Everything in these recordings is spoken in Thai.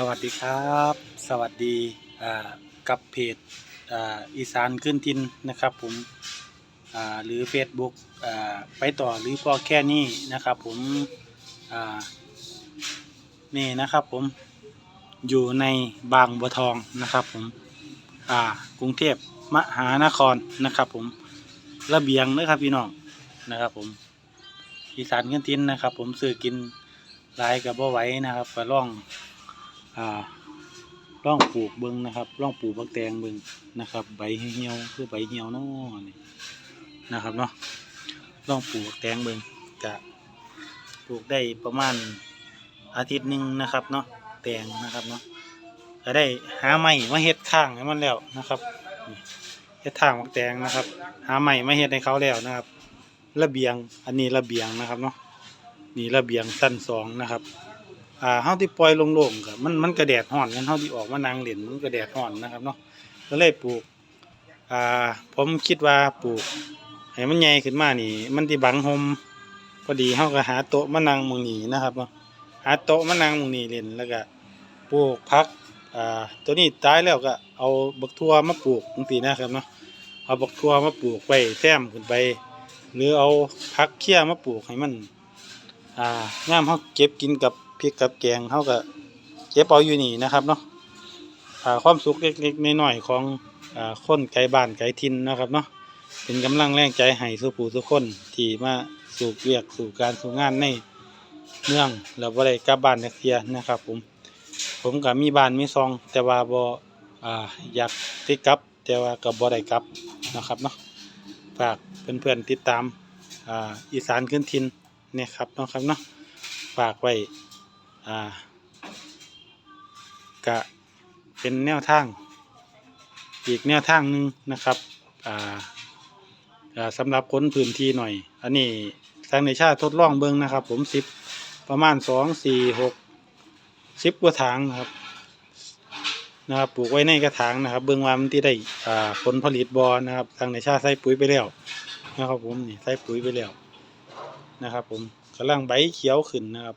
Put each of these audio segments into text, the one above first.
สวัสดีครับ สวัสดีกับเพจอ,อีสานขึ้นทินนะครับผมหรือ Facebook อไปต่อหรือพอแค่นี้นะครับผมนี่นะครับผมอยู่ในบางบัวทองนะครับผมกรุงเทพมหานครนะครับผมระเบียงนะครับพี่น้องนะครับผมอีสานขึ้นทินนะครับผมซื้อกินลายกับบ่ไว้นะครับก็ล่อง อ่าร่องปลูกเบิงนะครับร่องปลูกบักแตงเบิงนะครับ ใบเหี่ยวคือใบเหี่ยวนาะนี่นะครับเนาะร่องปลูกบักแตงเบิงจะปลูกได้ประมาณอาทิตย์หนึ่งนะครับเนาะแตงนะครับเนาะจะได้หาไม้มาเฮ็ดข้างให้มันแล้วนะครับเฮ็ดทางบักแตงนะครับ หาไม้มาเฮ็ดให้เขาแล้วนะครับ ระเบียงอันนี้ระเบียงนะครับเนาะนี่ระเบียงสั้นสองนะครับ อ่าเฮาที่ปล่อยโล่งๆก็มันมันกระแดดร้อนกันเฮาที่ออกมานั่งเล่นมันกระแดดร้อนนะครับเนาะก็เลยปลูกอ่าผมคิดว่าปลูกให้มันใหญ่ขึ้นมานี่ มันที่บังห่มพอดีเฮาก็หาโต๊ะมานั่งมื้นี้นะครับเนาะหาโต๊ะมานั่งมื้นี้เล่นแล้วก็ปลูกผักอ่าตัวนี้ตายแล้วก็เอาบักทั่วมาปลูกจังซี่นะครับเนาะเอาบักทั่วมาปลูกไว้แซมขึ้นไปหรือเอาผักเคี้ยมาปลูกให้มันอ่างามเขาเก็บกินกับ พริกกับแกงเขาก็เก็บเอาอยู่นี่นะครับเนาะความสุขเล็กๆน้อยๆของอคนไกลบ้านไกลทินนะครับเนาะเป็นกำลังแรงใจให้สุผู้ทุกคนที่มาสู่เวียกสู่การสู่งานในเมืองแล้วบ่ได้กลับบ้านนักเทียนะครับผมผมก็มีบ้านมีซอง แต่ว่าบ่อ่าอยากติดกลับ แต่ว่าก็บ่ได้กลับนะครับเนาะฝากเพื่อนๆติดตามอ,อีสานขึ้นทินเนี่ยครับเนาะครับเนาะฝากไว้ อ่ากะเป็นแนวทาง อีกแนวทางหนึ่งนะครับอ่าสำหรับคนพื้นที่หน่อย อันนี้ทางในชาติทดลองเบิ้งนะครับ ผมสิบประมาณสองสี่หกสิบกว่าถางนะครับนะครับปลูกไว้ในกระถางนะครับ เบิ้องว่ามันที่ได้ผลผลิตบอนะครับ ทางในชาติใส่ปุ๋ยไปแล้วนะครับผมนี่ใส่ปุ๋ยไปแล้วนะครับ ผมกำลังใบเขียวขึ้นนะครับ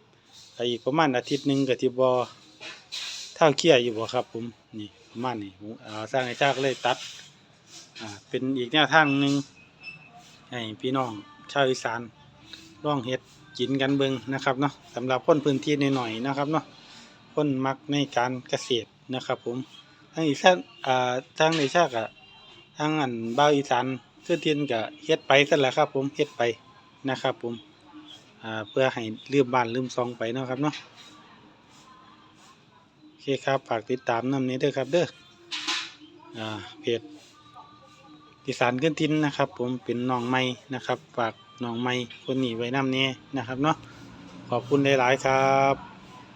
อีกประมาณอาทิตย์หนึ่งกับที่บอเท่าเขี้ยอยู่บ่ครับผมนี่ประมาณนี้เอาสร้างไอ้ชาก็เลยตัดอ่าเป็นอีกแนวทางหนึ่งให้พี่น้องชาวอีสานร่องเฮ็ดกินกันเบิงนะครับเนาะสำหรับคนพื้นที่หน่อยๆนะครับเนาะคนมักในการเกษตรนะครับ ผมทางอีสานอ่าทางในชาติอะทางอันบ้าอีสานคือเทียนกับเฮ็ดไปสั่นแหละครับ ผมเฮ็ดไปนะครับ ผม เพื่อให้ลืมบ้านลืมซองไปเนาะครับเนาะโอเคครับฝากติดตามน้ำนี้ด้วยครับเด้ออเพจอีสานขึ้นทินนะครับ ผมเป็นน้องไม้นะครับ ฝากน้องไม้คนหนีไว้นำนี้นะครับเนาะขอบคุณหลาย ๆ ครับ